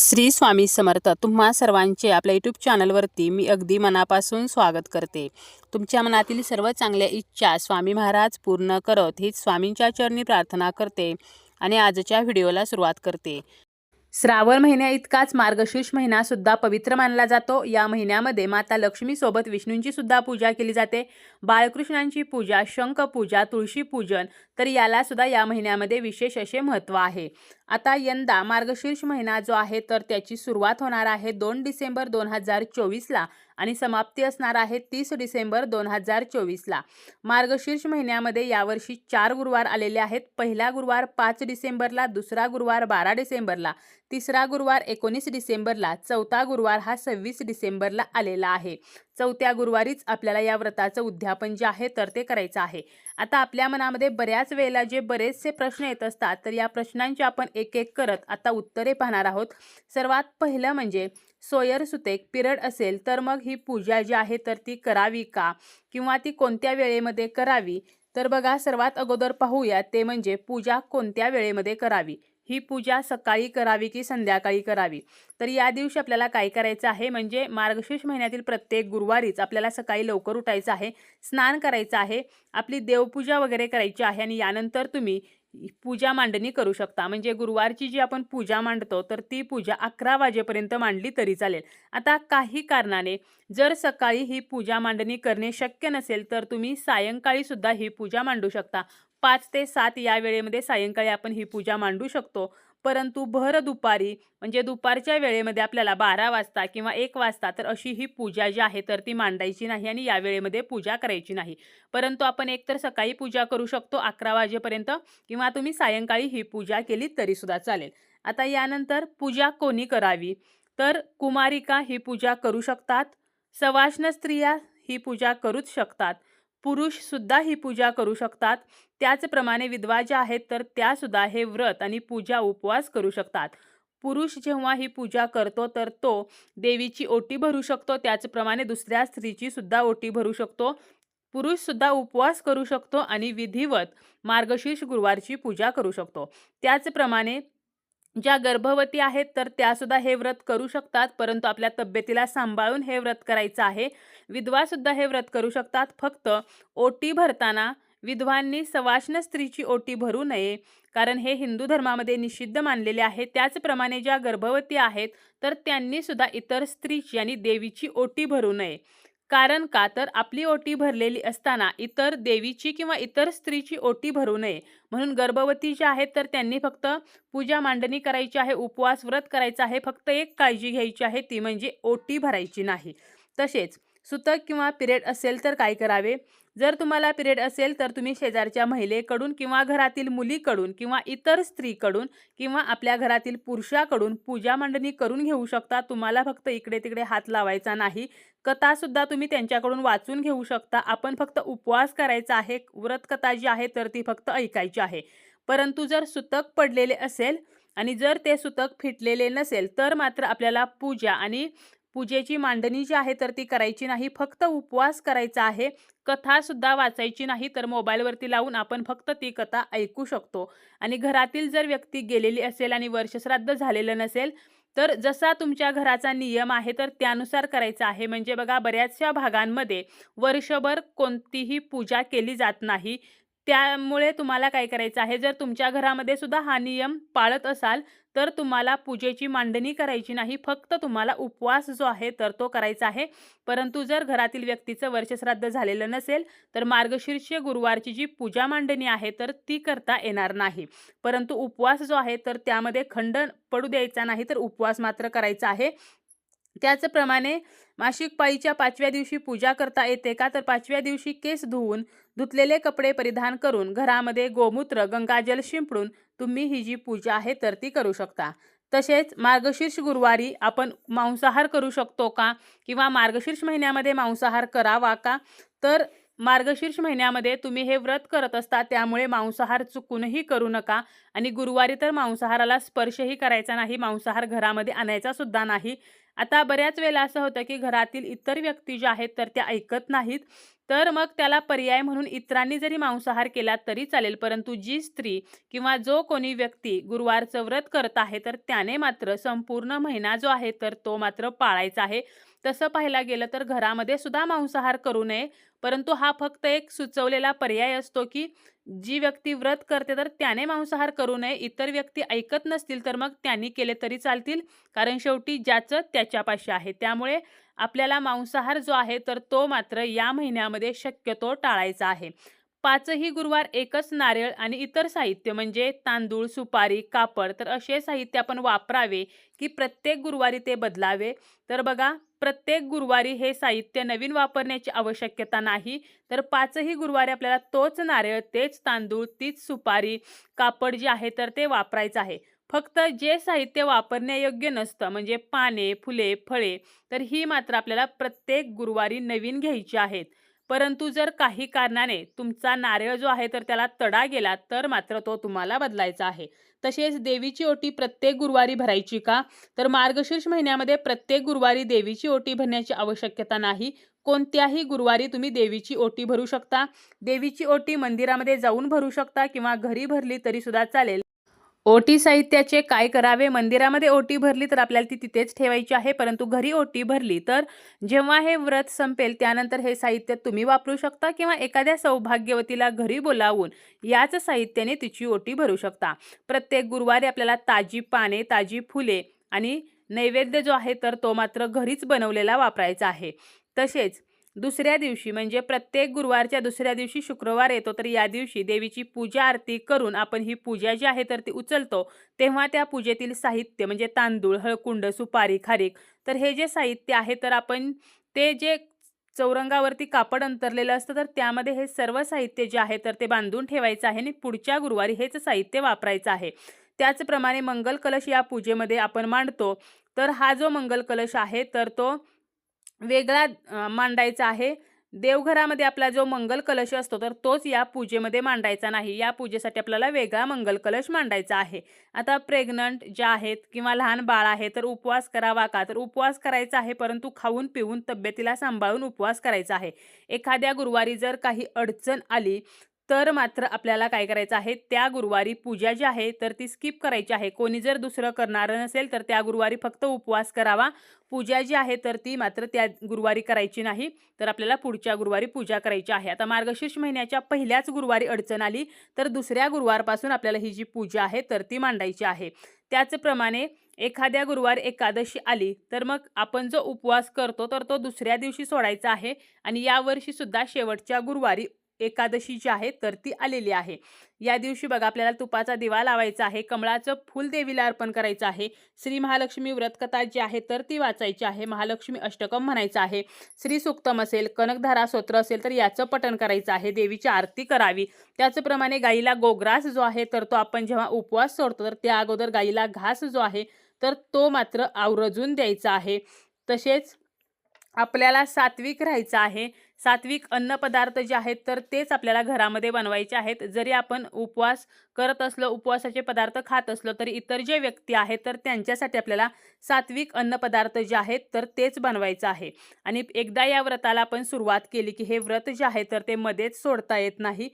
श्री स्वामी समर्थ तुम्हा सर्वांचे आपल्या यूट्यूब चॅनलवरती मी अगदी मनापासून स्वागत करते. तुमच्या मनातील सर्व चांगल्या इच्छा स्वामी महाराज पूर्ण करत हीच स्वामींच्या चरणी प्रार्थना करते आणि आजच्या व्हिडिओला सुरुवात करते. श्रावण महिन्या इतकाच मार्गशीर्ष महिना सुद्धा पवित्र मानला जातो. या महिन्यामध्ये माता लक्ष्मीसोबत विष्णूंची सुद्धा पूजा केली जाते. बाळकृष्णांची पूजा शंख पूजा तुळशी पूजन तर याला सुद्धा या महिन्यामध्ये विशेष असे महत्त्व आहे. आता यंदा मार्गशीर्ष महिना जो आहे तर त्याची सुरुवात होणार आहे दोन डिसेंबर दोन हजार चोवीसला आणि समाप्ती असणार आहे तीस डिसेंबर दोन हजार चोवीसला. मार्गशीर्ष महिन्यामध्ये यावर्षी चार गुरुवार आलेले आहेत. पहिला गुरुवार पाच डिसेंबरला दुसरा गुरुवार बारा डिसेंबरला तिसरा गुरुवार एकोणीस डिसेंबरला चौथा गुरुवार हा सव्वीस डिसेंबरला आलेला आहे. चौथ्या गुरुवारीच आपल्याला या व्रताचं उद्यापन जे आहे तर ते करायचं आहे. आता आपल्या मनामध्ये बऱ्याच वेळेला जे बरेचसे प्रश्न येत असतात तर या प्रश्नांची आपण एक एक करत आता उत्तरे पाहणार आहोत. सर्वात पहिलं म्हणजे सोयर सुतेक पिरड असेल तर मग ही पूजा जी आहे तर ती करावी का? किंवा ती कोणत्या वेळेमध्ये करावी? तर बघा सर्वात अगोदर पाहूया ते म्हणजे पूजा कोणत्या वेळेमध्ये करावी? ही पूजा सकाळी करावी की संध्याकाळी करावी? तर या दिवशी आपल्याला काय करायचं आहे? म्हणजे मार्गशीर्ष महिन्यातील प्रत्येक गुरुवारीच आपल्याला सकाळी लवकर उठायचं आहे स्नान करायचं आहे आपली देवपूजा वगैरे करायची आहे आणि यानंतर तुम्ही पूजा मांडणी करू शकता. म्हणजे गुरुवारची जी आपण पूजा मांडतो तर ती पूजा अकरा वाजेपर्यंत मांडली तरी चालेल. आता काही कारणाने जर सकाळी ही पूजा मांडणी करणे शक्य नसेल तर तुम्ही सायंकाळीसुद्धा ही पूजा मांडू शकता. पाच ते सात या वेळेमध्ये सायंकाळी आपण ही पूजा मांडू शकतो. परंतु भर दुपारी म्हणजे दुपारच्या वेळेमध्ये आपल्याला बारा वाजता किंवा एक वाजता तर अशी ही पूजा जी आहे तर ती मांडायची नाही आणि या वेळेमध्ये पूजा करायची नाही. परंतु आपण एकतर सकाळी पूजा करू शकतो अकरा वाजेपर्यंत किंवा तुम्ही सायंकाळी ही पूजा केली तरीसुद्धा चालेल. आता यानंतर पूजा कोणी करावी? तर कुमारिका ही पूजा करू शकतात. सवाष्ण स्त्रिया ही पूजा करूच शकतात. पुरुषसुद्धा ही पूजा करू शकतात. त्याचप्रमाणे विधवा ज्या आहेत तर त्यासुद्धा हे व्रत आणि पूजा उपवास करू शकतात. पुरुष जेव्हा ही पूजा करतो तर तो देवीची ओटी भरू शकतो. त्याचप्रमाणे दुसऱ्या स्त्रीची सुद्धा ओटी भरू शकतो. पुरुषसुद्धा उपवास करू शकतो आणि विधिवत मार्गशीर्ष गुरुवारची पूजा करू शकतो. त्याचप्रमाणे ज्या गर्भवती आहेत तर त्यासुद्धा हे व्रत करू शकतात. परंतु आपल्या तब्येतीला सांभाळून हे व्रत करायचं आहे. विधवासुद्धा हे व्रत करू शकतात. फक्त ओटी भरताना विधवांनी सवाष्ण स्त्रीची ओटी भरू नये. कारण हे हिंदू धर्मामध्ये निषिद्ध मानलेले आहे. त्याचप्रमाणे ज्या गर्भवती आहेत तर त्यांनी सुद्धा इतर स्त्रीची आणि देवीची ओटी भरू नये. कारण का? तर आपली ओटी भरलेली असताना इतर देवीची किंवा इतर स्त्रीची ओटी भरू नये. म्हणून गर्भवती ज्या आहेत तर त्यांनी फक्त पूजा मांडणी करायची आहे उपवास व्रत करायचं आहे फक्त एक काळजी घ्यायची आहे ती म्हणजे ओटी भरायची नाही. तसेच सुतक किंवा पिरियड असेल तर काय करावे? जर तुम्हाला पिरियड असेल तर तुम्ही शेजारच्या महिलेकडून किंवा घरातील मुलीकडून किंवा इतर स्त्रीकडून किंवा आपल्या घरातील पुरुषाकडून पूजा मांडणी करून घेऊ शकता. तुम्हाला फक्त इकडे तिकडे हात लावायचा नाही. कथासुद्धा तुम्ही त्यांच्याकडून वाचून घेऊ शकता. आपण फक्त उपवास करायचा आहे. व्रतकथा जी आहे तर ती फक्त ऐकायची आहे. परंतु जर सुतक पडलेले असेल आणि जर ते सुतक फिटलेले नसेल तर मात्र आपल्याला पूजा आणि पूजेची मांडणी जी आहे तर ती करायची नाही फक्त उपवास करायचा आहे. कथासुद्धा वाचायची नाही तर मोबाईलवरती लावून आपण फक्त ती कथा ऐकू शकतो. आणि घरातील जर व्यक्ती गेलेली असेल आणि वर्षश्राद्ध झालेलं नसेल तर जसा तुमच्या घराचा नियम आहे तर त्यानुसार करायचा आहे. म्हणजे बघा बऱ्याचशा भागांमध्ये वर्षभर कोणतीही पूजा केली जात नाही. त्यामुळे तुम्हाला काय करायचं आहे? जर तुमच्या घरामध्ये सुद्धा हा नियम पाळत असाल तर तुम्हाला पूजेची मांडणी करायची नाही. फक्त तुम्हाला उपवास जो आहे तर तो करायचा आहे. परंतु जर घरातील व्यक्तीचं वर्षश्राद्ध झालेलं नसेल तर मार्गशीर्ष गुरुवारची जी पूजा मांडणी आहे तर ती करता येणार नाही. परंतु उपवास जो आहे तर त्यामध्ये खंडन पडू द्यायचा नाही तर उपवास मात्र करायचा आहे. त्याचप्रमाणे मासिक पाळीच्या पाचव्या दिवशी पूजा करता येते का? तर पाचव्या दिवशी केस धुवून धुतलेले कपडे परिधान करून घरामध्ये गोमूत्र गंगाजल शिंपडून तुम्ही ही जी पूजा आहे तर ती करू शकता. तसेच मार्गशीर्ष गुरुवारी आपण मांसाहार करू शकतो का? किंवा मार्गशीर्ष महिन्यामध्ये मांसाहार करावा का? तर मार्गशीर्ष महिन्यामध्ये तुम्ही हे व्रत करत असता त्यामुळे मांसाहार चुकूनही करू नका. आणि गुरुवारी तर मांसाहाराला स्पर्शही करायचा नाही मांसाहार घरामध्ये आणायचा सुद्धा नाही. आता बऱ्याच वेळेला असं होतं की घरातील इतर व्यक्ती ज्या आहेत तर त्या ऐकत नाहीत. तर मग त्याला पर्याय म्हणून इतरांनी जरी मांसाहार केला तरी चालेल परंतु जी स्त्री किंवा जो कोणी व्यक्ती गुरुवारचं व्रत करत आहे तर त्याने मात्र संपूर्ण महिना जो आहे तर तो मात्र पाळायचा आहे. तसं पाहायला गेलं तर घरामध्ये सुद्धा मांसाहार करू नये. परंतु हा फक्त एक सुचवलेला पर्याय असतो की जी व्यक्ती व्रत करते तर त्याने मांसाहार करू नये. इतर व्यक्ती ऐकत नसतील तर मग त्यांनी केले तरी चालतील. कारण शेवटी ज्याचं त्याच्यापाशी आहे. त्यामुळे आपल्याला मांसाहार जो आहे तर तो मात्र या महिन्यामध्ये शक्यतो टाळायचा आहे. पाचही गुरुवार एकच नारळ आणि इतर साहित्य म्हणजे तांदूळ सुपारी कापड तर असे साहित्य आपण वापरावे की प्रत्येक गुरुवारी ते बदलावे. तर बघा प्रत्येक गुरुवारी हे साहित्य नवीन वापरण्याची आवश्यकता नाही. तर पाचही गुरुवारी आपल्याला तोच नारळ तेच तांदूळ तीच सुपारी कापड जे आहे तर ते वापरायचं आहे. फक्त जे साहित्य वापरण्यायोग्य नसतं म्हणजे पाने फुले फळे तर ही मात्र आपल्याला प्रत्येक गुरुवारी नवीन घ्यायची आहेत. परंतु जर काही कारणाने तुमचा नारळ जो आहे तर त्याला तडा गेला तर मात्र तो तुम्हाला बदलायचा आहे. तसेच देवीची ओटी प्रत्येक गुरुवारी भरायची का? तर मार्गशीर्ष महिन्यामध्ये प्रत्येक गुरुवारी देवीची ओटी भरण्याची आवश्यकता नाही. कोणत्याही गुरुवारी तुम्ही देवीची ओटी भरू शकता. देवीची ओटी मंदिरामध्ये जाऊन भरू शकता किंवा घरी भरली तरी सुद्धा चालेल. ओटी साहित्याचे काय करावे? मंदिरामध्ये ओटी भरली तर आपल्याला ती तिथेच ठेवायची आहे. परंतु घरी ओटी भरली तर जेव्हा हे व्रत संपेल त्यानंतर हे साहित्य तुम्ही वापरू शकता किंवा एखाद्या सौभाग्यवतीला घरी बोलावून याच साहित्याने तिची ओटी भरू शकता. प्रत्येक गुरुवारी आपल्याला ताजी पाने ताजी फुले आणि नैवेद्य जो आहे तर तो मात्र घरीच बनवलेला वापरायचा आहे. तसेच दुसऱ्या दिवशी म्हणजे प्रत्येक गुरुवारच्या दुसऱ्या दिवशी शुक्रवार येतो तर या दिवशी देवीची पूजा आरती करून आपण ही पूजा जी आहे तर ती उचलतो. तेव्हा त्या पूजेतील साहित्य म्हणजे तांदूळ हळकुंड सुपारी खारीक तर हे जे साहित्य आहे तर आपण ते जे चौरंगावरती कापड अंतरलेलं असतं तर त्यामध्ये हे सर्व साहित्य जे आहे तर ते बांधून ठेवायचं आहे आणि पुढच्या गुरुवारी हेच साहित्य वापरायचं आहे. त्याचप्रमाणे मंगल कलश या पूजेमध्ये आपण मांडतो. तर हा जो मंगल कलश आहे तर तो वेगळा मांडायचा आहे. देवघरामध्ये आपला जो मंगल कलश असतो तर तोच या पूजेमध्ये मांडायचा नाही. या पूजेसाठी आपल्याला वेगळा मंगल कलश मांडायचा आहे. आता प्रेग्नंट ज्या आहेत किंवा लहान बाळ आहे तर उपवास करावा का? तर उपवास करायचा आहे परंतु खाऊन पिऊन तब्येतीला सांभाळून उपवास करायचा आहे. एखाद्या गुरुवारी जर काही अडचण आली तर मात्र आपल्याला काय करायचं आहे? त्या गुरुवारी पूजा जी आहे तर ती स्किप करायची आहे. कोणी जर दुसरं करणारं नसेल तर त्या गुरुवारी फक्त उपवास करावा. पूजा जी आहे तर ती मात्र त्या गुरुवारी करायची नाही. तर आपल्याला पुढच्या गुरुवारी पूजा करायची आहे. आता मार्गशीर्ष महिन्याच्या पहिल्याच गुरुवारी अडचण आली तर दुसऱ्या गुरुवारपासून आपल्याला ही जी पूजा आहे तर ती मांडायची आहे. त्याचप्रमाणे एखाद्या गुरुवार एकादशी आली तर मग आपण जो उपवास करतो तर तो दुसऱ्या दिवशी सोडायचा आहे. आणि यावर्षीसुद्धा शेवटच्या गुरुवारी एकादशी जी आहे तर ती आलेली आहे. या दिवशी बघा आपल्याला तुपाचा दिवा लावायचा आहे कमळाचं फूल देवीला अर्पण करायचं आहे. श्री महालक्ष्मी व्रतकथा जी आहे तर ती वाचायची आहे. महालक्ष्मी अष्टकम म्हणायचं आहे. श्री सुक्तम असेल कनकधारा स्तोत्र असेल तर याचं पठण करायचं आहे. देवीची आरती करावी. त्याचप्रमाणे गाईला गोग्रास जो आहे तर तो आपण जेव्हा उपवास सोडतो तर त्या अगोदर गाईला घास जो आहे तर तो मात्र आवरजून द्यायचा आहे. तसेच आपल्याला सात्विक राहायचं आहे. सात्विक अन्नपदार्थ जे आहेत तर तेच आपल्याला घरामध्ये बनवायचे आहेत. जरी आपण उपवास करत असलो उपवासाचे पदार्थ खात असलो तरी इतर जे व्यक्ती आहेत तर त्यांच्यासाठी आपल्याला सात्विक अन्नपदार्थ जे आहेत तर तेच बनवायचं आहे. आणि एकदा या व्रताला आपण सुरुवात केली की हे व्रत जे आहे तर ते मध्येच सोडता येत नाही.